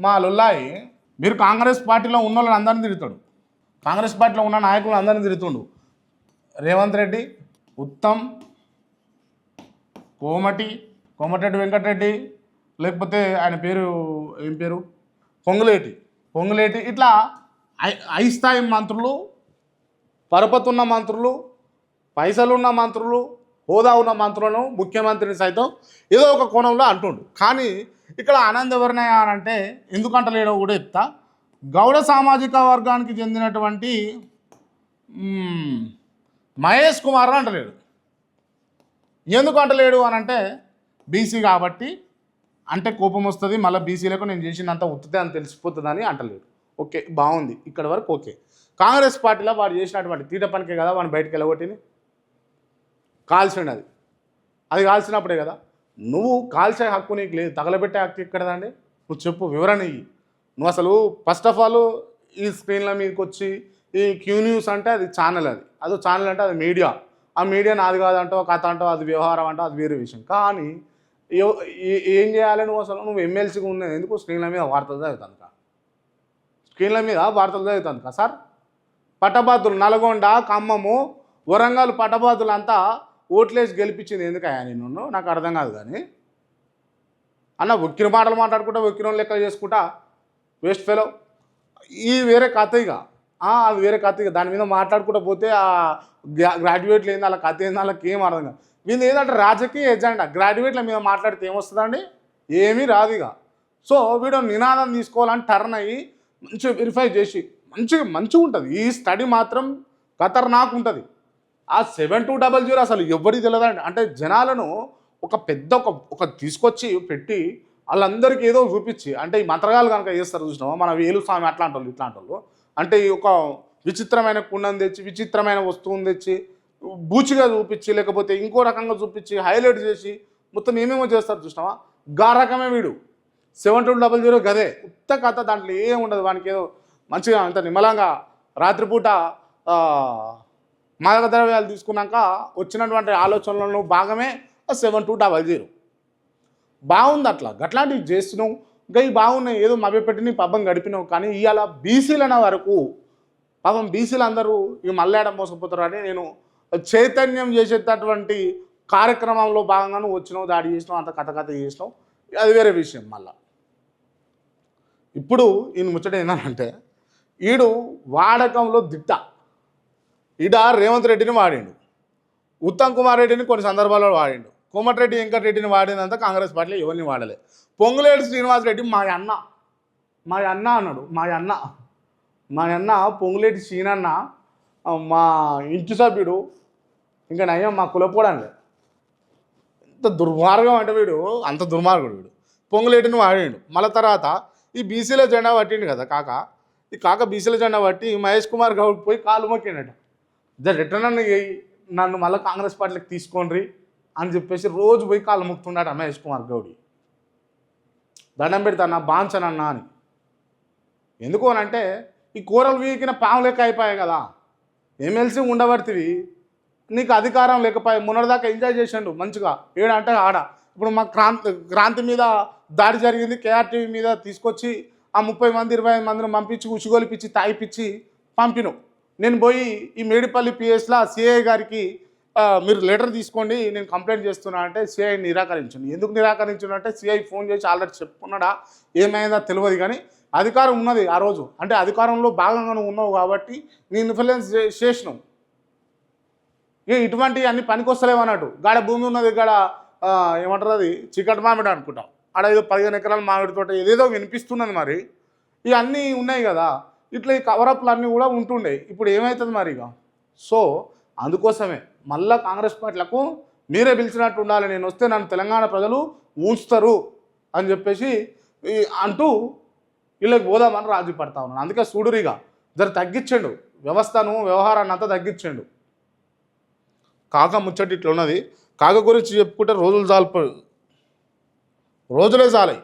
మా లొల్లాయి మీరు కాంగ్రెస్ పార్టీలో ఉన్న వాళ్ళని అందరిని తిరుగుతాడు కాంగ్రెస్ పార్టీలో ఉన్న నాయకులను అందరిని తిరుగుతుండు రేవంత్ రెడ్డి ఉత్తమ్ కోమటి కోమటిరెడ్డి వెంకటరెడ్డి లేకపోతే ఆయన పేరు ఏం పేరు? పొంగులేటి. పొంగులేటి ఇట్లా ఐ ఐ స్థాయి మంత్రులు పరపతున్న మంత్రులు పైసలున్న మంత్రులు హోదా ఉన్న మంత్రులను ముఖ్యమంత్రిని సైతం ఏదో ఒక కోణంలో అంటుండు. కానీ ఇక్కడ ఆనంద్ ఎవరినాయా అని అంటే ఎందుకంటలేడో కూడా చెప్తా. గౌడ సామాజిక వర్గానికి చెందినటువంటి మహేష్ కుమార్ అంటలేడు. ఎందుకు అంటలేడు అని అంటే బీసీ కాబట్టి అంటే కోపం వస్తుంది మళ్ళీ బీసీలకు నేను చేసినంత ఉత్తుతే అని తెలిసిపోతుందని అంటలేడు. ఓకే బాగుంది ఇక్కడ వరకు ఓకే. కాంగ్రెస్ పార్టీలో వాడు చేసినటువంటి తీట పనికే కదా వాడిని బయటకు వెళ్ళగొట్టింది? కాల్చండి అది. అది కాల్చినప్పుడే కదా. నువ్వు కాల్చే హక్కు నీకు లేదు. తగలబెట్టే హక్కు ఎక్కడదండి నువ్వు చెప్పు వివరణ ఇయ్యి. నువ్వు అసలు ఫస్ట్ ఆఫ్ ఆల్ ఈ స్క్రీన్ల మీదకి వచ్చి ఈ క్యూ న్యూస్ అంటే అది ఛానల్ అది. అదో ఛానల్ అంటే అది మీడియా ఆ మీడియా నాది కాదంటావు కథ అంటావు అది వ్యవహారం అంటావు అది వేరే విషయం. కానీ ఏం చేయాలి నువ్వు అసలు? నువ్వు ఎమ్మెల్సీగా ఉన్నది ఎందుకు స్క్రీన్ల మీద వార్తలు చదువుతాను కా? స్క్రీన్ల మీద వార్తలు చదువుతాను కా సార్ పట్టభద్రులు నల్గొండ ఖమ్మము వరంగల్ పట్టభద్రులు ఓట్లేసి గెలిపించింది ఎందుకు ఆయన నిన్ను? నాకు అర్థం కాదు కానీ. అన్న ఒక్కిన మాటలు మాట్లాడుకుంటా ఒక్కిన లెక్క చేసుకుంటా వేస్ట్ ఫెలో ఈ వేరే కథ ఇక. అది వేరే కథ ఇక. దాని మీద మాట్లాడుకుంటూ పోతే ఆ గ్రాడ్యుయేట్లు ఏంది అలా కథ ఏంది వాళ్ళకి ఏం అర్థం కాదు. వీళ్ళు ఏంటంటే రాజకీయ ఎజెండా గ్రాడ్యుయేట్ల మీద మాట్లాడితే ఏమొస్తుందండి? ఏమీ రాదు ఇక. సో వీడు నినాదం తీసుకోవాలని టర్న్ అయ్యి మంచిగా వెరిఫై చేసి మంచిగా మంచిగా ఉంటుంది. ఈ స్టడీ మాత్రం ఖతర్నాక్ ఉంటుంది. ఆ సెవెన్ టూ డబల్ జీరో అసలు ఎవరికి తెలియదండి అంటే జనాలను ఒక పెద్ద ఒక ఒక తీసుకొచ్చి పెట్టి వాళ్ళందరికీ ఏదో చూపించి అంటే ఈ మంత్రగాలు కనుక చేస్తారు చూసినామో మన వేలు స్వామి అట్లాంటి వాళ్ళు ఇట్లాంటి వాళ్ళు అంటే ఈ ఒక విచిత్రమైన కుండం తెచ్చి విచిత్రమైన వస్తువుని తెచ్చి బూచిగా చూపించి లేకపోతే ఇంకో రకంగా చూపించి హైలైట్ చేసి మొత్తం ఏమేమో చేస్తారు చూసినావా? గా రకమే వీడు. సెవెన్ టూ డబల్ జీరో గదే. ఉత్త కథ దాంట్లో ఏం ఉండదు వానికి ఏదో మంచిగా అంత నిమ్మలంగా రాత్రిపూట మాదక ద్రవ్యాలు తీసుకున్నాక వచ్చినటువంటి ఆలోచనలను భాగమే సెవెన్ టూ డబల్ జీరో. బాగుంది అట్లా. అట్లాంటివి చేస్తున్నావు. ఇంకా ఇవి బాగున్నాయి. ఏదో మభ్యపెట్టి నీ పబ్బం గడిపినావు. కానీ ఇవాళ బీసీలన వరకు పాపం బీసీలు అందరూ ఇక మల్లాడ మోసపోతారు అని నేను చైతన్యం చేసేటటువంటి కార్యక్రమంలో భాగంగా నువ్వు వచ్చినావు దాడి చేసినావు అంత కథ కథ చేసినావు. అది వేరే విషయం మళ్ళా. ఇప్పుడు ఈయన ముచ్చట ఏంటంటే ఈడు వాడకంలో దిట్ట. ఈడ రేవంత్ రెడ్డిని వాడిండు. ఉత్తమ్ కుమార్ రెడ్డిని కొన్ని సందర్భాల్లో వాడిండు. కోమటిరెడ్డి వెంకటరెడ్డిని వాడినంత కాంగ్రెస్ పార్టీలో ఎవరిని వాడలే. పొంగులేటి శ్రీనివాస్ రెడ్డి మా అన్న మా అన్న అన్నాడు. మా అన్న మా అన్న పొంగులేటి శ్రీనన్న మా ఇంటి సభ్యుడు ఇంకా నయ్యం మా కులపోడండి ఎంత దుర్మార్గం అంటే వీడు అంత దుర్మార్గుడు వీడు. పొంగులేటిని వాడిండు. మళ్ళీ తర్వాత ఈ బీసీల జెండా పట్టిండు కదా కాక? ఈ కాక బీసీల జెండా పట్టి మహేష్ కుమార్ గౌడ్ పోయి కాలు మొక్కిండట. జర రిటర్న్ అన్న నన్ను మళ్ళీ కాంగ్రెస్ పార్టీలకు తీసుకోండి అని చెప్పేసి రోజు పోయి కాళ్ళు మొక్కుతున్నాడు మహేష్ కుమార్ గౌడి. దండం పెడతాను నా బాంచనన్నా అని. ఎందుకు అని అంటే ఈ కూరలు వీకిన పాము లెక్క అయిపోయాయి కదా. ఎమ్మెల్సీ ఉండబడితివి. నీకు అధికారం లేకపోయి మొన్నటిదాకా ఎంజాయ్ చేసిండు మంచిగా. ఏడంటే ఆడ. ఇప్పుడు మా క్రాంతి క్రాంతి మీద దాడి జరిగింది కేఆర్టీవీ మీద తీసుకొచ్చి ఆ ముప్పై మంది ఇరవై మందిని పంపించి ఉసిగొలిపించి తాగిపించి పంపిను. నేను పోయి ఈ మేడిపల్లి పిఎస్లో సిఐ గారికి మీరు లెటర్ తీసుకోండి నేను కంప్లైంట్ చేస్తున్నా అంటే సిఐ నిరాకరించండి. ఎందుకు నిరాకరించండి అంటే సిఐ ఫోన్ చేసి ఆల్రెడీ చెప్పుకున్నాడా? ఏమైందో తెలియదు కానీ అధికారం ఉన్నది ఆ రోజు. అంటే అధికారంలో భాగంగానే ఉన్నావు కాబట్టి నీ ఇన్ఫ్లుయెన్స్ చేసినావు ఏ ఇటువంటి అన్ని పనికొస్తలేవు అన్నట్టు. గాడ భూమి ఉన్నది గాడ ఏమంటారు అది? చికెట్ మామిడి అనుకుంటాం. ఆడ ఏదో పదిహేను ఎకరాల మామిడి తోట ఏదేదో వినిపిస్తున్నది మరి. ఇవన్నీ ఉన్నాయి కదా. ఇట్లా ఈ కవరప్లు అన్నీ కూడా ఉంటుండే. ఇప్పుడు ఏమవుతుంది మరి ఇక సో అందుకోసమే మళ్ళా కాంగ్రెస్ పార్టీలకు మీరే పిలిచినట్టు ఉండాలి. నేను వస్తే నన్ను తెలంగాణ ప్రజలు ఉంచుతారు అని చెప్పేసి అంటూ వీళ్ళకి పోదామని రాజీ పడతా ఉన్నాను అందుకే చూడురిగా జర తగ్గించండు. వ్యవస్థను వ్యవహారాన్ని అంతా తగ్గించండు. కాక ముచ్చటి ఇట్లా ఉన్నది కాక గురించి చెప్పుకుంటే రోజులు చాలు రోజులే చాలాయి